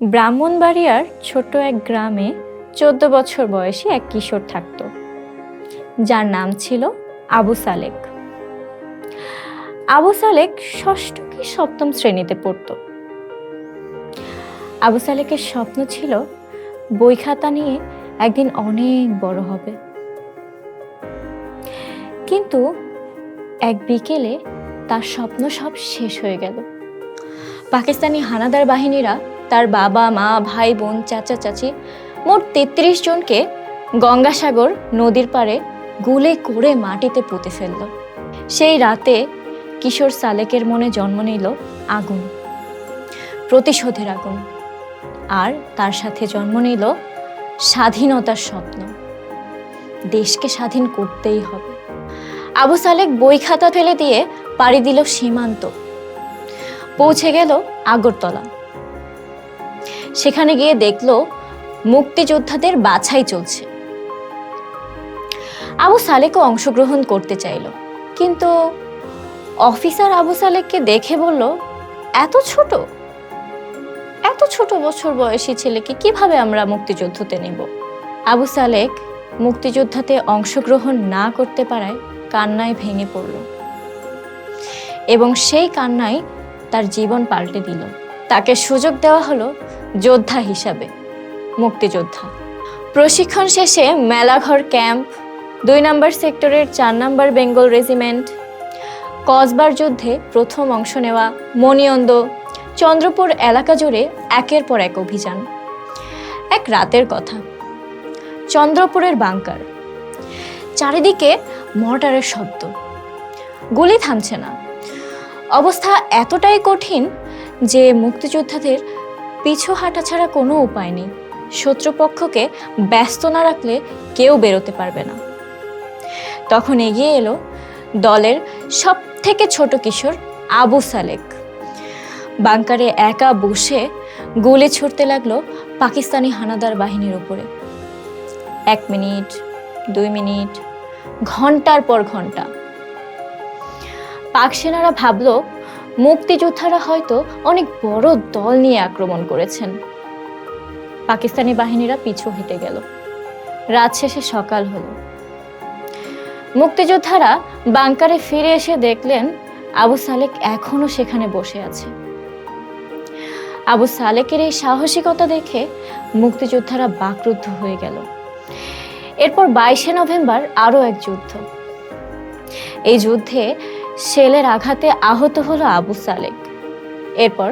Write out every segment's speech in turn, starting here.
ব্রাহ্মণবাড়িয়ার ছোট এক গ্রামে চোদ্দ বছর বয়সী এক কিশোর থাকত। যার নাম ছিল আবু সালেক। আবু সালেক ষষ্ঠ কি সপ্তম শ্রেণীতে পড়ত। আবু সালেকের স্বপ্ন ছিল, বই খাতা নিয়ে একদিন অনেক বড় হবে। কিন্তু এক বিকেলে তার স্বপ্ন সব শেষ হয়ে গেল। পাকিস্তানি হানাদার বাহিনীরা তার বাবা, মা, ভাই, বোন, চাচা, চাচি মোট তেত্রিশ জনকে গঙ্গাসাগর নদীর পাড়ে গুলে করে মাটিতে পুঁতে ফেলল। সেই রাতে কিশোর সালেকের মনে জন্ম নিল আগুন, প্রতিশোধের আগুন। আর তার সাথে জন্ম নিল স্বাধীনতার স্বপ্ন। দেশকে স্বাধীন করতেই হবে। আবু সালেক বই খাতা ফেলে দিয়ে পাড়ি দিল সীমান্ত। পৌঁছে গেল আগরতলা। সেখানে গিয়ে দেখল মুক্তিযোদ্ধাদের বাছাই চলছে। আবু সালেকও অংশগ্রহণ করতে চাইল, কিন্তু অফিসার আবু সালেককে দেখে বলল, এত ছোট? এত ছোট বছর বয়সী ছেলেকে কীভাবে আমরা মুক্তিযুদ্ধতে নেব? আবু সালেক মুক্তিযোদ্ধাতে অংশগ্রহণ না করতে পারায় কান্নায় ভেঙে পড়ল এবং সেই কান্নাই তার জীবন পাল্টে দিল। তাকে সুযোগ দেওয়া হলো যোদ্ধা হিসাবে, মুক্তিযোদ্ধা। প্রশিক্ষণ শেষে মেলাঘর ক্যাম্প, দুই নম্বর সেক্টরের চার নম্বর বেঙ্গল রেজিমেন্ট, কসবার যুদ্ধে প্রথম অংশ নেওয়া মণিয়ন্দ, চন্দ্রপুর এলাকা জুড়ে একের পর এক অভিযান। এক রাতের কথা। চন্দ্রপুরের বাংকার। চারিদিকে মর্টারের শব্দ। গুলি থামছে না। অবস্থা এতটাই কঠিন যে মুক্তিযোদ্ধাদের পিছু হাঁটা ছাড়া কোনো উপায় নেই। শত্রুপক্ষকে ব্যস্ত না রাখলে কেউ বেরোতে পারবে না। তখন এগিয়ে এলো দলের সব থেকে ছোট কিশোর আবু সালেক। বাংকারে একা বসে গুলি ছুটতে লাগল পাকিস্তানি হানাদার বাহিনীর উপরে। এক মিনিট, দুই মিনিট, ঘণ্টার পর ঘণ্টা। পাক সেনারা ভাবলো মুক্তিযোদ্ধারা হয়তো অনেক বড় দল নিয়ে আক্রমণ করেছেন। পাকিস্তানি বাহিনীরা পিছু হেঁটে গেল। রাত শেষে সকাল হলো। মুক্তিযোদ্ধারা বাংকারে ফিরে এসে দেখলেন আবু সালেক এখনও সেখানে বসে আছে। আবু সালেকের এই সাহসিকতা দেখে মুক্তিযোদ্ধারা বাকরুদ্ধ হয়ে গেল। এরপর বাইশে নভেম্বর আরও এক যুদ্ধ। এই যুদ্ধে শেলের আঘাতে আহত হলো আবু সালেক। এরপর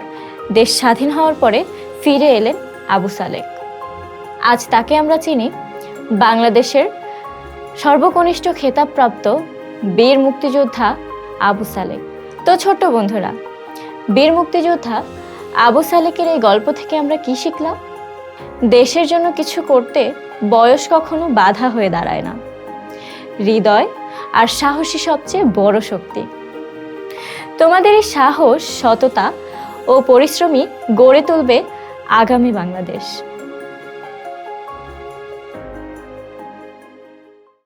দেশ স্বাধীন হওয়ার পরে ফিরে এলেন আবু সালেক। আজ তাকে আমরা চিনি বাংলাদেশের সর্বকনিষ্ঠ খেতাবপ্রাপ্ত বীর মুক্তিযোদ্ধা আবু সালেক। তো ছোট্ট বন্ধুরা, বীর মুক্তিযোদ্ধা আবু সালেকের এই গল্প থেকে আমরা কি শিখলাম? দেশের জন্য কিছু করতে বয়স কখনো বাধা হয়ে দাঁড়ায় না। হৃদয় আর সাহসই সবচেয়ে বড় শক্তি। তোমাদের এই সাহস, সততা ও পরিশ্রমী গড়ে তুলবে আগামী বাংলাদেশ।